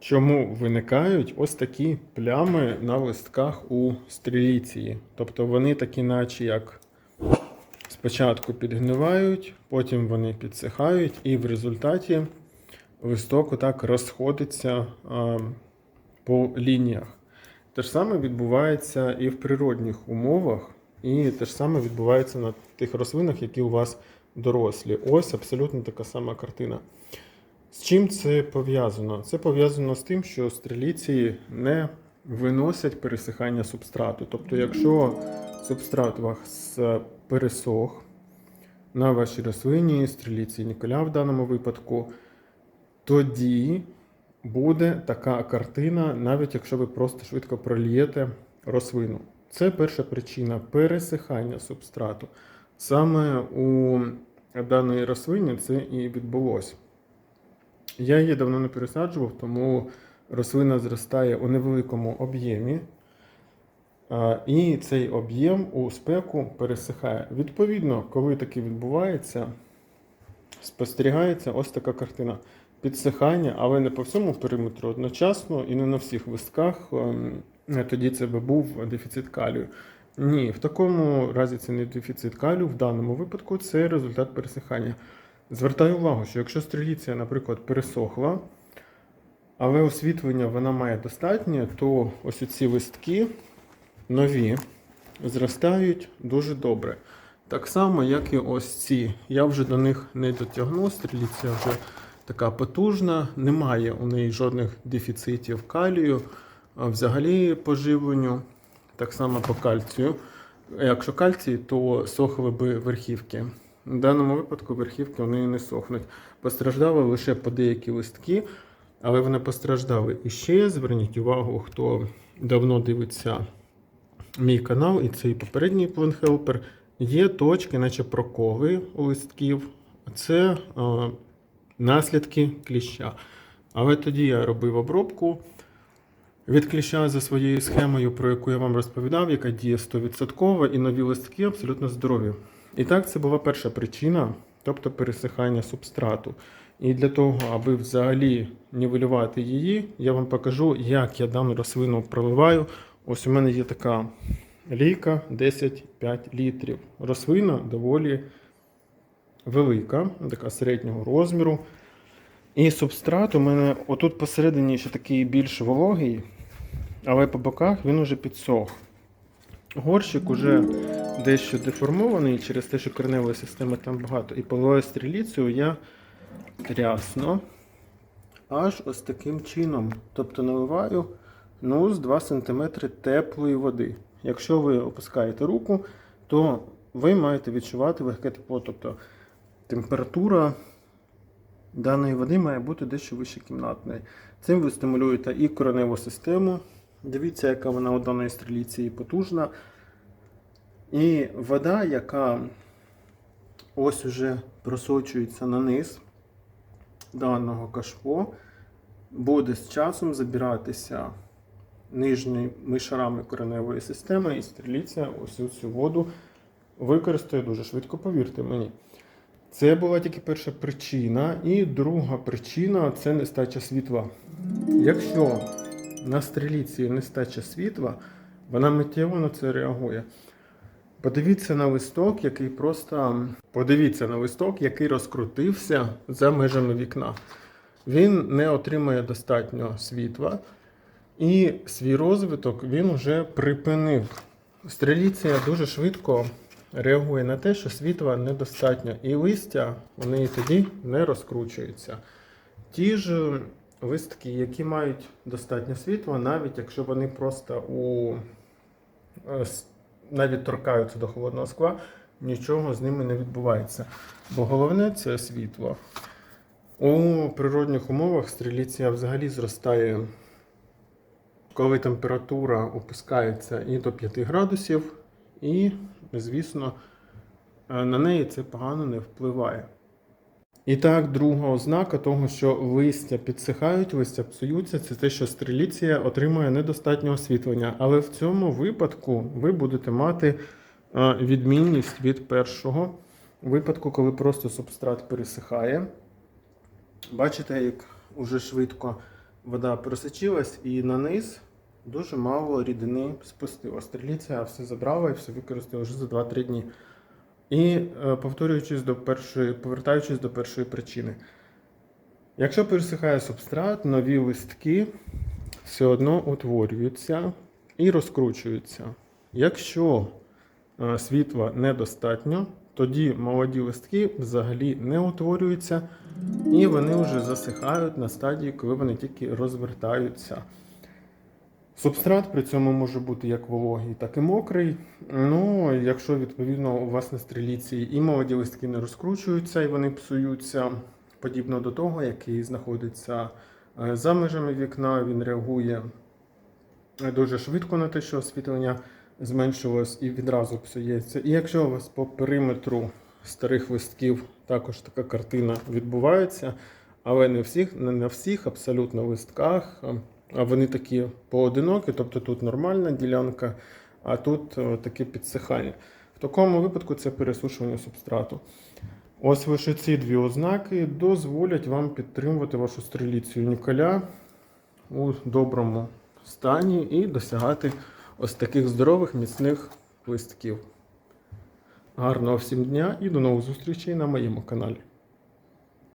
чому виникають ось такі плями на листках у стріліції. Тобто вони такі, наче як спочатку підгнивають, потім вони підсихають, і в результаті листок отак розходиться а, по лініях. Те ж саме відбувається і в природних умовах, і те ж саме відбувається на тих рослинах, які у вас дорослі. Ось абсолютно така сама картина. З чим це пов'язано? Це пов'язано з тим, що стріліці не виносять пересихання субстрату. Тобто, якщо субстрат вас пересох на вашій рослині, стріліці ніколя в даному випадку, тоді буде така картина, навіть якщо ви просто швидко прольєте рослину. Це перша причина пересихання субстрату. Саме у даної рослині це і відбулося. Я її давно не пересаджував, тому рослина зростає у невеликому об'ємі. І цей об'єм у спеку пересихає. Відповідно, коли таке відбувається, спостерігається ось така картина підсихання, але не по всьому периметру одночасно і не на всіх листках. ем, Тоді це би був дефіцит калію. Ні, в такому разі це не дефіцит калію, в даному випадку це результат пересихання. Звертаю увагу, що якщо стріліція, наприклад, пересохла, але освітлення вона має достатнє, то ось ці листки нові зростають дуже добре. Так само, як і ось ці. Я вже до них не дотягну, стріліція вже така потужна, немає у неї жодних дефіцитів калію, а взагалі по живленню, так само по кальцію. Якщо кальцій, то сохли би верхівки. В даному випадку верхівки вони не сохнуть. Постраждали лише по деякі листки, але вони постраждали. І ще зверніть увагу, хто давно дивиться мій канал і цей попередній Plant є точки, наче проколи у листків. Це е, наслідки кліща. Але тоді я робив обробку від кліща за своєю схемою, про яку я вам розповідав, яка діє 100% і нові листки абсолютно здорові. І так, це була перша причина, тобто пересихання субстрату. І для того, аби взагалі нівелювати її, я вам покажу, як я дану рослину проливаю. Ось у мене є така лійка 10-5 літрів. Рослина доволі велика, така середнього розміру. І субстрат у мене отут посередині ще такий більш вологий, але по боках він уже підсох. Горщик уже дещо деформований через те, що кореневої системи там багато. І поливаю стріліцею я рясно. Аж ось таким чином. Тобто наливаю ну, з 2 см теплої води. Якщо ви опускаєте руку, то ви маєте відчувати легке тепло. Тобто температура даної води має бути дещо вище кімнатної. Цим ви стимулюєте і кореневу систему. Дивіться, яка вона у даної стріліції потужна. І вода, яка ось уже просочується на низ даного кашпо, буде з часом забиратися нижніми шарами кореневої системи, і стріліця ось цю воду використає дуже швидко, повірте мені. Це була тільки перша причина. І друга причина це нестача світла. Якщо на стріліці нестача світла, вона миттєво на це реагує. Подивіться на листок, який просто. Подивіться на листок, який розкрутився за межами вікна. Він не отримує достатньо світла, і свій розвиток він вже припинив. Стріліція дуже швидко реагує на те, що світла недостатньо, і листя у неї тоді не розкручується. Ті ж листки, які мають достатньо світла, навіть якщо вони просто у е, навіть торкаються до холодного скла, нічого з ними не відбувається. Бо головне це світло. У природних умовах стріліція взагалі зростає, коли температура опускається і до 5 градусів, і, звісно, е, на неї це погано не впливає. І так, друга ознака того, що листя підсихають, листя псуються, це те, що стріліція отримує недостатньо освітлення. Але в цьому випадку ви будете мати е, відмінність від першого випадку, коли просто субстрат пересихає. Бачите, як уже швидко вода просочилась і на низ дуже мало рідини спустило. Стріліця все забрала і все використала вже за 2-3 дні. І е, повторюючись до першої, повертаючись до першої причини. Якщо пересихає субстрат, нові листки все одно утворюються і розкручуються. Якщо е, світла недостатньо, тоді молоді листки взагалі не утворюються, і вони вже засихають на стадії, коли вони тільки розвертаються. Субстрат при цьому може бути як вологий, так і мокрий. Ну, якщо відповідно у вас на стріліці і молоді листки не розкручуються і вони псуються, подібно до того, який знаходиться е, за межами вікна, він реагує е, дуже швидко на те, що освітлення зменшилось і відразу псується. І якщо у вас по периметру старих листків також така картина відбувається, але не всіх, не на всіх абсолютно листках, е, вони такі поодинокі, тобто тут нормальна ділянка, а тут е, таке підсихання. В такому випадку це пересушування субстрату. Ось лише ці дві ознаки дозволять вам підтримувати вашу стріліцію ніколя у доброму стані і досягати ось таких здорових міцних листків. Гарного всім дня і до нових зустрічей на моєму каналі.